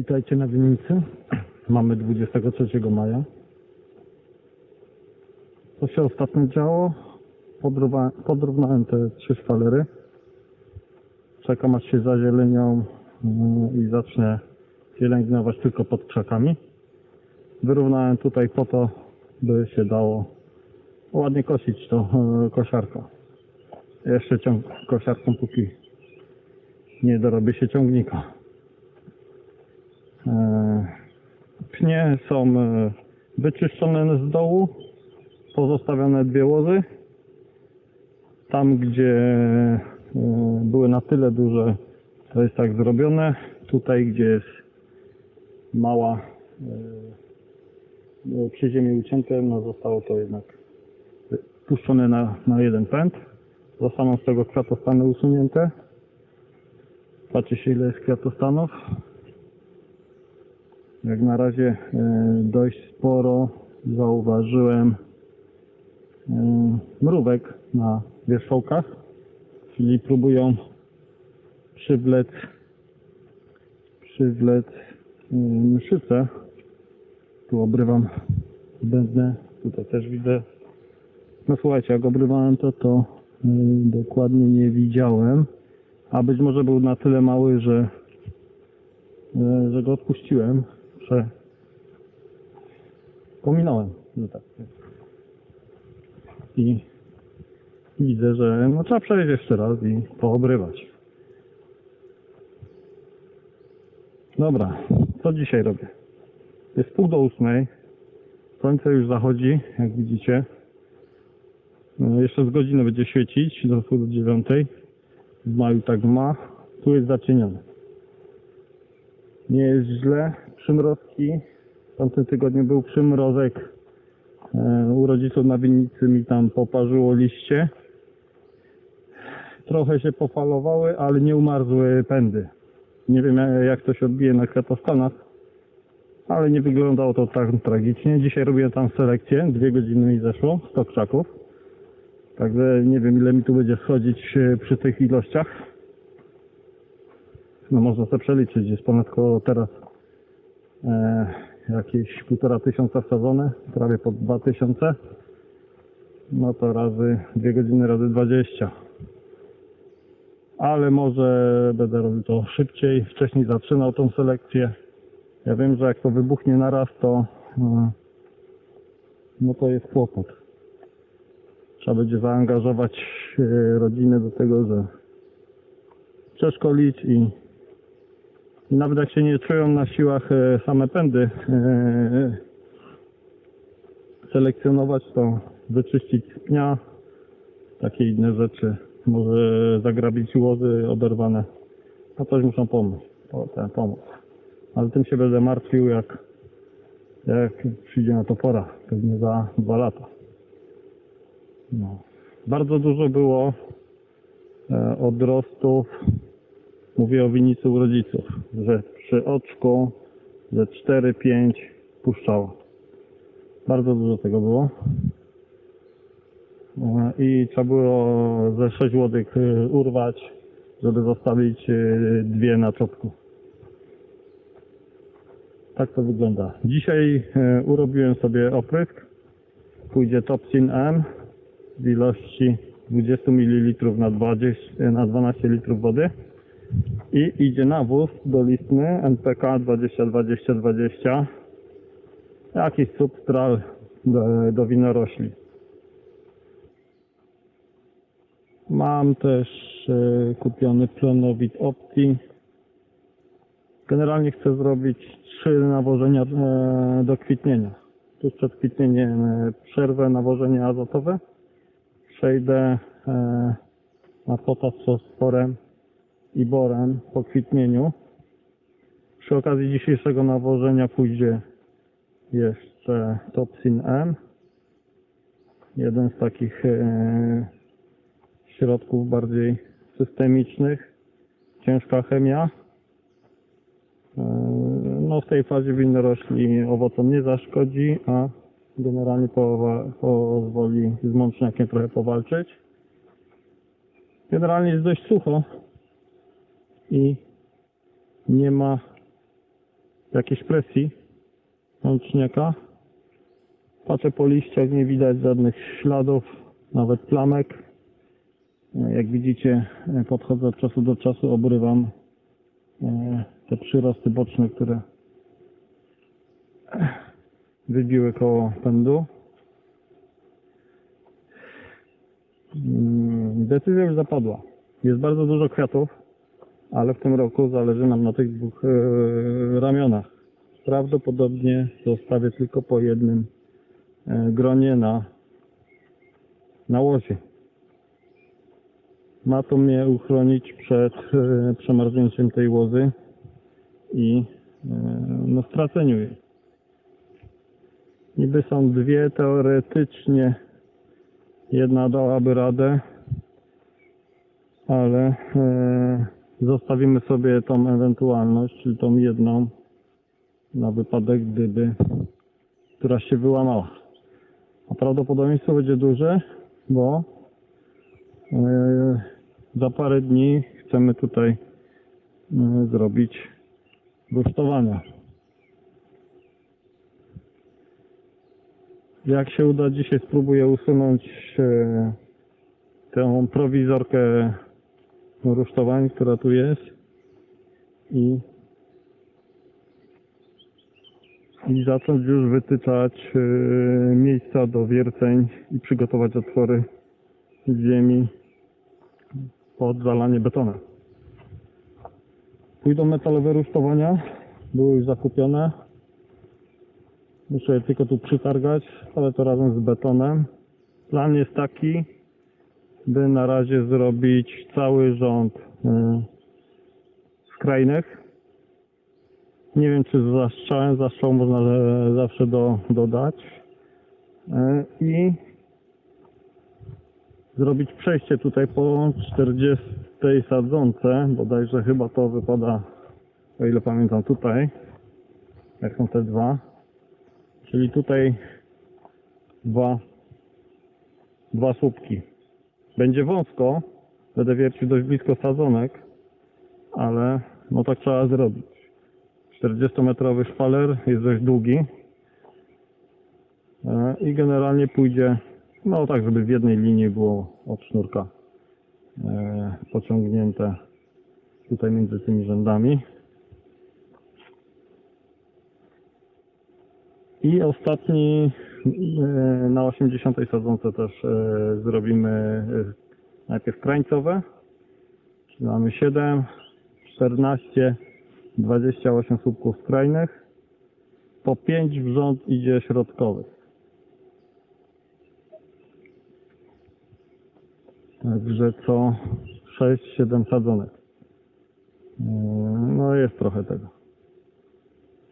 Witajcie na winnicy. Mamy 23 maja. Co się ostatnio działo? Podrównałem te trzy szpalery. Czekam aż się zazielenią yy, i zacznie pielęgnować tylko pod krzakami. Wyrównałem tutaj po to, by się dało ładnie kosić to yy, kosiarką. Jeszcze ciąg kosiarką póki nie dorobię się ciągnika. E, Pnie są e, wyczyszczone z dołu, pozostawione dwie łozy. Tam, gdzie e, były na tyle duże, to jest tak zrobione. Tutaj, gdzie jest mała e, przy ziemi ucięte, no zostało to jednak puszczone na, na jeden pęd. Zostaną z tego kwiatostany usunięte. Patrzcie się ile jest kwiatostanów. Jak na razie e, dość sporo zauważyłem e, mrówek na wierzchołkach, czyli próbują przywlec przywlec e, mszycę. Tu obrywam będne, tutaj też widzę. No słuchajcie, jak obrywałem to, to dokładnie nie widziałem, a być może był na tyle mały, że że go odpuściłem, że pominąłem, że tak powiem. I widzę, że no, trzeba przejść jeszcze raz i poobrywać. Dobra, co dzisiaj robię? Jest pół do ósmej, słońce już zachodzi, jak widzicie. No, Jeszcze z godziny będzie świecić, do pół do dziewiątej. W maju tak ma. Tu jest zacienione. Nie jest źle. Przymrozki. W tamtym tygodniu był przymrozek. E, u rodziców na winnicy mi tam poparzyło liście. Trochę się pofalowały, ale nie umarzły pędy. Nie wiem e, jak to się odbije na kwiatostanach, ale nie wyglądało to tak tragicznie. Dzisiaj robiłem tam selekcję. Dwie godziny mi zeszło. 100 krzaków. Także nie wiem ile mi tu będzie schodzić e, przy tych ilościach. No można sobie przeliczyć, jest ponad koło teraz jakieś półtora tysiąca wsadzone, prawie po dwa tysiące. No to razy dwie godziny razy 20. Ale może będę robił to szybciej, wcześniej zaczynał tą selekcję. Ja wiem, że jak to wybuchnie naraz, to e, no to jest kłopot trzeba będzie zaangażować e, rodzinę do tego, że przeszkolić i nawet jak się nie czują na siłach e, same pędy e, selekcjonować, to wyczyścić pnia, takie inne rzeczy, może zagrabić łozy oderwane, no coś muszą pomóc, pomóc. Ale tym się będę martwił jak, jak przyjdzie na to pora, pewnie za dwa lata. No. Bardzo dużo było e, odrostów, mówię o winicy u rodziców, że przy oczku ze 4-5 puszczało. Bardzo dużo tego było. E, I trzeba było ze 6 łodyg e, urwać, żeby zostawić e, dwie na czopku. Tak to wygląda. Dzisiaj urobiłem sobie oprysk. Pójdzie Topsin M w ilości 20 ml na, 20, na 12 litrów wody i idzie nawóz dolistny NPK 20-20-20 jakiś substral do, do winorośli. Mam też e, kupiony plonowid Opti. Generalnie chcę zrobić trzy nawożenia e, do kwitnienia. Tuż przed kwitnieniem e, przerwę nawożenie azotowe. Przejdę na potas z fosforem i borem po kwitnieniu. Przy okazji dzisiejszego nawożenia pójdzie jeszcze Topsin M. Jeden z takich e, środków bardziej systemicznych. Ciężka chemia. E, no w tej fazie winorośli owocom nie zaszkodzi, a generalnie pozwoli z mączniakiem trochę powalczyć. Generalnie jest dość sucho i nie ma jakiejś presji łączniaka. Patrzę po liściach, nie widać żadnych śladów, nawet plamek. Jak widzicie, podchodzę od czasu do czasu, obrywam e, te przyrosty boczne, które wybiły koło pędu. Mm, Decyzja już zapadła. Jest bardzo dużo kwiatów, ale w tym roku zależy nam na tych dwóch e, ramionach. Prawdopodobnie zostawię tylko po jednym e, gronie na, na łosie. Ma to mnie uchronić przed e, przemarznięciem tej łozy i no, straceniu jej. Niby są dwie teoretycznie. Jedna dałaby radę, ale zostawimy sobie tą ewentualność, czyli tą jedną na wypadek, gdyby któraś się wyłamała. A prawdopodobieństwo będzie duże, bo e, za parę dni chcemy tutaj e, zrobić rusztowania. Jak się uda, dzisiaj spróbuję usunąć e, tę prowizorkę rusztowań, która tu jest i, i zacząć już wytyczać e, miejsca do wierceń i przygotować otwory ziemi pod zalanie betonem. Pójdą metalowe rusztowania, były już zakupione. Muszę je tylko tu przytargać, ale to razem z betonem. Plan jest taki, by na razie zrobić cały rząd skrajnych. Nie wiem czy z zastrzałem, zastrzał można e, zawsze do, dodać. Y, I zrobić przejście tutaj po 40 sadzonce, bodajże chyba to wypada, o ile pamiętam tutaj, jak są te dwa. Czyli tutaj dwa, dwa słupki. Będzie wąsko, będę wiercił dość blisko sadzonek, ale no tak trzeba zrobić. 40-metrowy szpaler jest dość długi E, i generalnie pójdzie, no tak, żeby w jednej linii było od sznurka e, pociągnięte tutaj między tymi rzędami. I ostatni na 80 sadzonce też e, zrobimy e, najpierw krańcowe. Czyli mamy 7, 14, 28 słupków skrajnych. Po 5 w rząd idzie środkowych. Także co 6-7 sadzonek. E, No jest trochę tego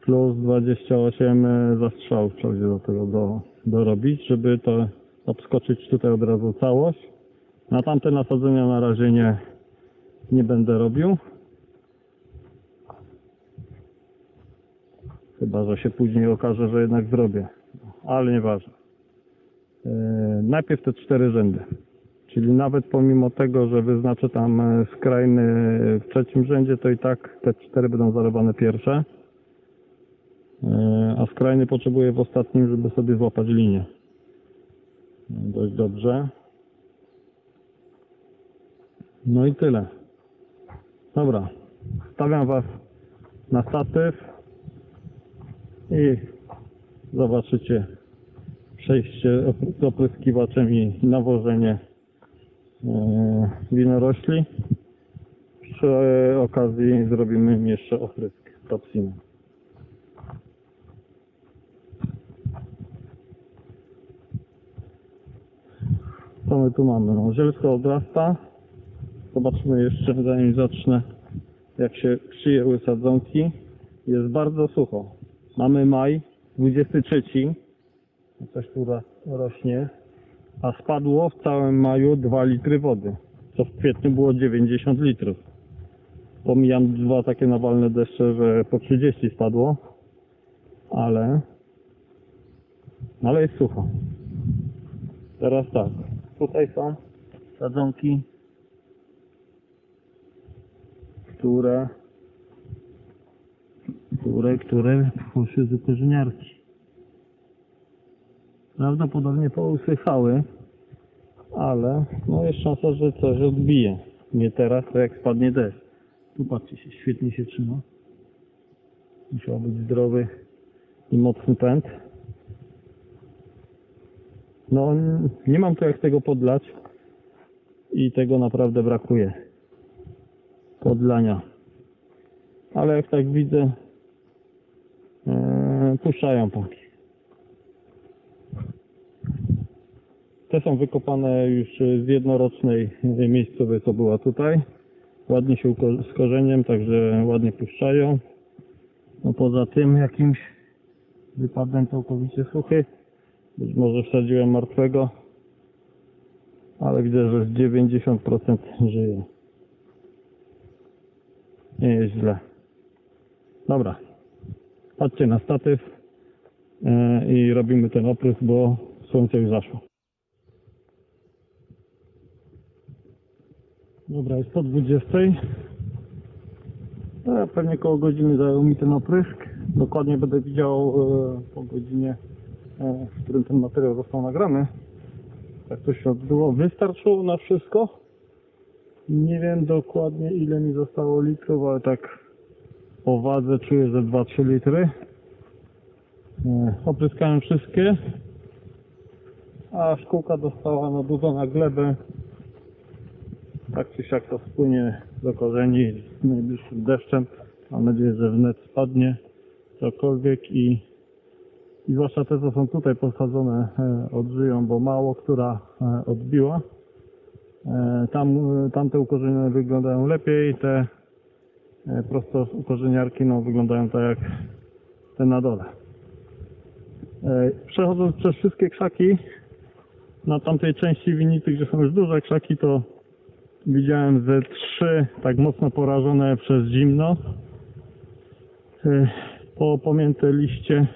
plus 28 zastrzałów trzeba będzie do tego do, dorobić, żeby to obskoczyć tutaj od razu całość. Na tamte nasadzenia na razie nie, nie będę robił. Chyba, że się później okaże, że jednak zrobię. Ale nieważne. Yy, najpierw te cztery rzędy. Czyli nawet pomimo tego, że wyznaczę tam e, skrajny w trzecim rzędzie, to i tak te cztery będą zalewane pierwsze. E, a skrajny potrzebuje w ostatnim, żeby sobie złapać linię. No, Dość dobrze. No i tyle. Dobra. Stawiam Was na statyw i zobaczycie przejście z opryskiwaczem i nawożenie e, winorośli. Przy e, okazji zrobimy im jeszcze oprysk topsinem. My tu mamy? No, zielsko odrasta. Zobaczmy jeszcze, zanim zacznę, jak się przyjęły sadzonki. Jest bardzo sucho. Mamy maj, 23. Coś tu ro- rośnie. A spadło w całym maju 2 litry wody. Co w kwietniu było 90 litrów. Pomijam dwa takie nawalne deszcze, że po 30 spadło. Ale... Ale jest sucho. Teraz tak. Tutaj są sadzonki, które które, które poszły z korzeniarki. Prawdopodobnie pousychały, ale no jest szansa, że coś odbije. Nie teraz, to jak spadnie deszcz. Tu patrzcie się, świetnie się trzyma. Musiał być zdrowy i mocny pęd. No nie mam tu jak tego podlać i tego naprawdę brakuje. Podlania. Ale jak tak widzę, e, puszczają pąki. Te są wykopane już z jednorocznej miejscowej, co była tutaj. Ładnie się z korzeniem, także ładnie puszczają. No poza tym jakimś wypadem całkowicie suchy. Być może wsadziłem martwego, ale widzę, że z 90% żyje. Nie jest źle. Dobra. Patrzcie na statyw e, i robimy ten oprysk, bo słońce już zaszło. Dobra, jest po 20. E, pewnie koło godziny zajął mi ten oprysk. Dokładnie będę widział e, po godzinie, w którym ten materiał został nagrany. Jak to się odbyło. Wystarczyło na wszystko. Nie wiem dokładnie ile mi zostało litrów, ale tak po wadze czuję, że 2-3 litry. E, Opryskałem wszystkie. A szkółka dostała na dużo na glebę. Tak czy siak to spłynie do korzeni z najbliższym deszczem. Mam nadzieję, że wnet spadnie cokolwiek i, i zwłaszcza te, co są tutaj posadzone, e, odżyją, bo mało która e, odbiła. E, Tam, tamte ukorzenione wyglądają lepiej, te prosto ukorzeniarki no, wyglądają tak jak te na dole. Przechodząc przez wszystkie krzaki, na tamtej części winnicy, gdzie są już duże krzaki, to widziałem ze trzy tak mocno porażone przez zimno. Po pomięte liście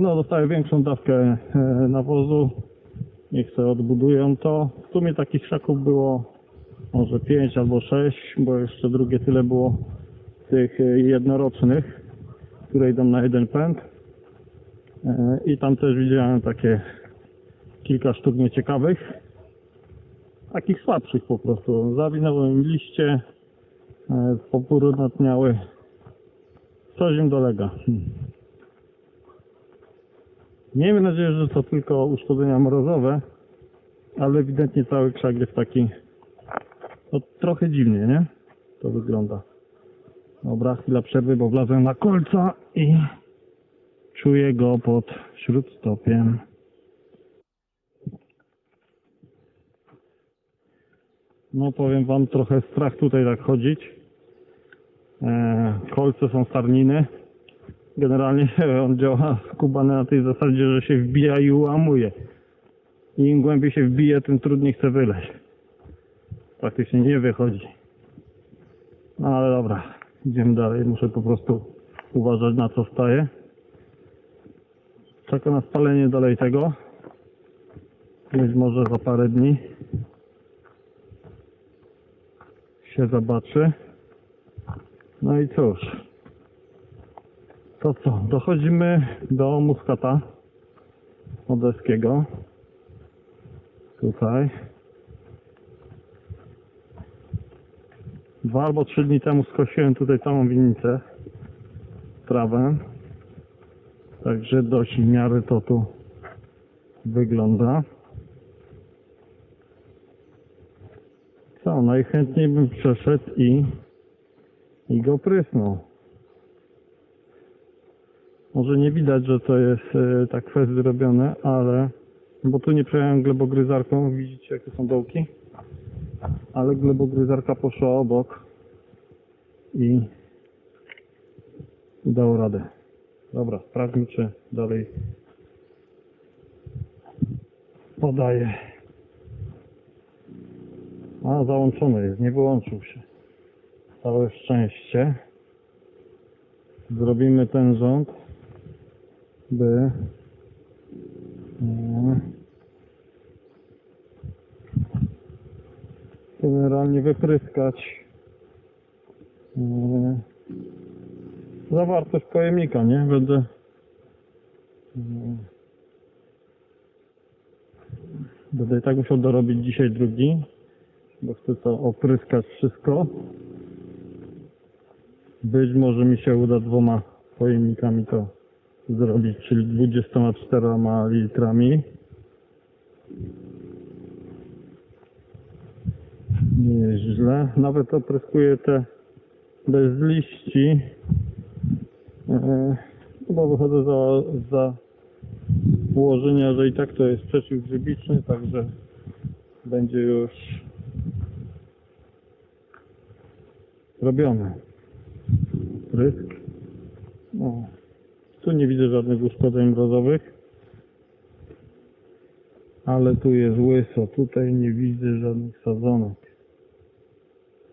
no, dostały większą dawkę e, nawozu. Niech sobie odbudują to. W sumie takich krzaków było może 5 albo 6, bo jeszcze drugie tyle było tych e, jednorocznych, które idą na jeden pęd. E, I tam też widziałem takie kilka sztuk nieciekawych. Takich słabszych po prostu. Zawinąłem liście, e, pobrunatniały. Coś im dolega. Miejmy nadzieję, że to tylko uszkodzenia mrozowe, ale ewidentnie cały krzak jest taki no, trochę dziwnie, nie? To wygląda. Dobra, chwila przerwy, bo wlazłem na kolca i czuję go pod śródstopiem. No powiem wam, trochę strach tutaj tak chodzić. E, kolce są starniny. Generalnie on działa skubany na tej zasadzie, że się wbija i ułamuje. I im głębiej się wbije, tym trudniej chce wyleźć. Praktycznie nie wychodzi. No ale dobra, idziemy dalej. Muszę po prostu uważać na co staję. Czeka na spalenie dalej tego. Być może za parę dni się zobaczy. No i cóż. To co? Dochodzimy do muskata modeskiego. Tutaj. Dwa albo trzy dni temu skosiłem tutaj całą winnicę. Trawę. Także dość w miarę to tu wygląda. Co, najchętniej bym przeszedł i, i go prysnął. Może nie widać, że to jest e, tak fest zrobione, ale bo tu nie przejąłem glebogryzarką, widzicie jakie są dołki, ale glebogryzarka poszła obok i dało radę. Dobra, sprawdźmy czy dalej podaje. A, załączony jest, nie wyłączył się. Całe szczęście. Zrobimy ten rząd, by e, generalnie wypryskać e, zawartość pojemnika, nie? Będę mm, Będę i tak musiał dorobić dzisiaj drugi, bo chcę to opryskać wszystko. Być może mi się uda dwoma pojemnikami to zrobić, czyli 24 litrami. Nie jest źle. Nawet opryskuję te bez liści. E, Chyba wychodzę za, za ułożenia, że i tak to jest przeciwgrzybiczny, także będzie już robione. Prysk. No. Tu nie widzę żadnych uszkodzeń mrozowych. Ale tu jest łyso. Tutaj nie widzę żadnych sadzonek.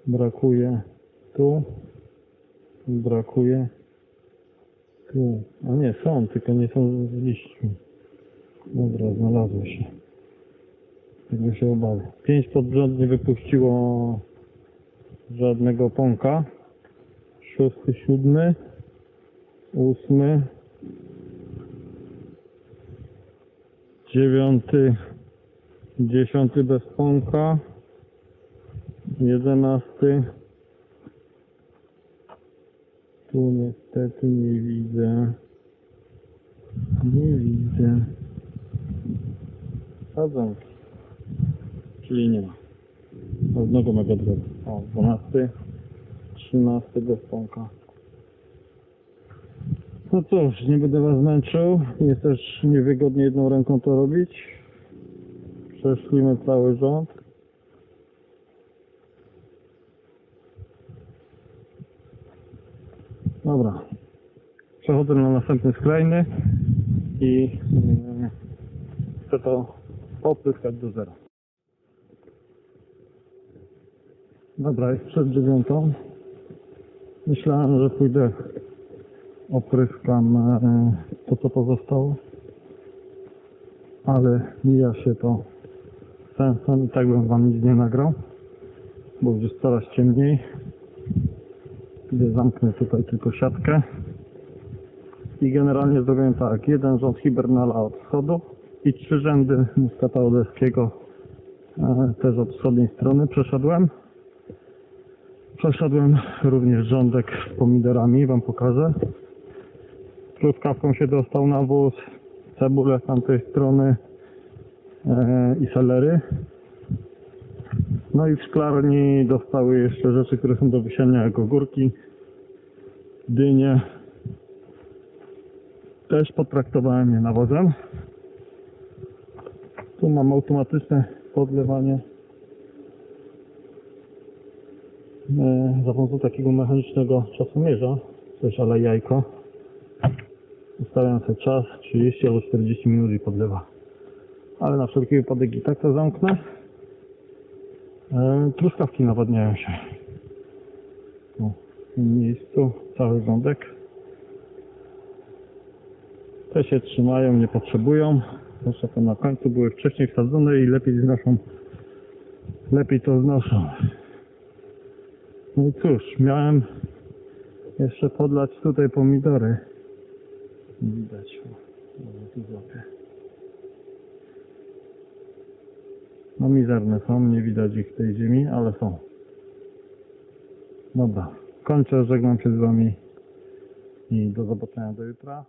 Brakuje tu. Brakuje tu. A nie, są, tylko nie są z liśćmi. Dobra, znalazło się. Tego się obawiam. Pięć pod rząd nie wypuściło żadnego pąka. Szósty, siódmy, ósmy, dziewiąty, dziesiąty bez pąka, jedenasty. Tu niestety nie widzę. Nie widzę. Sadzonki. Czyli nie ma. Żadnego mega drogi. O, 12, 13 bez pąka. No cóż, nie będę was męczył. Jest też niewygodnie jedną ręką to robić. Przeszlimy cały rząd. Dobra. Przechodzę na następny skrajny i yy, chcę to opryskać do zera. Dobra, jest przed dziewiątą. Myślałem, że pójdę opryskam e, to, co pozostało. Ale mija się to sensem i tak bym wam nic nie nagrał, bo już jest coraz ciemniej. Gdzie zamknę tutaj tylko siatkę. I generalnie zrobiłem tak, jeden rząd hibernala od wschodu i trzy rzędy muskata odeskiego e, też od wschodniej strony przeszedłem. Przeszedłem również rządek z pomidorami, wam pokażę. Truskawką się dostał nawóz, cebulę z tamtej strony e, i selery. No i w szklarni dostały jeszcze rzeczy, które są do wysiania, jak ogórki, dynie. Też potraktowałem je nawozem. Tu mam automatyczne podlewanie e, za pomocą takiego mechanicznego czasomierza, coś ale jajko. Ustawiam sobie czas 30 albo 40 minut i podlewa. Ale na wszelki wypadek i tak to zamknę. E, truskawki nawadniają się. W tym miejscu cały rządek. Te się trzymają, nie potrzebują. Proszę to na końcu były wcześniej wsadzone i lepiej znoszą. Lepiej to znoszą. No i cóż, miałem jeszcze podlać tutaj pomidory. Nie widać. o, Może tu złapię. No mizerne są, nie widać ich w tej ziemi, ale są. Dobra, kończę, żegnam się z wami i do zobaczenia do jutra.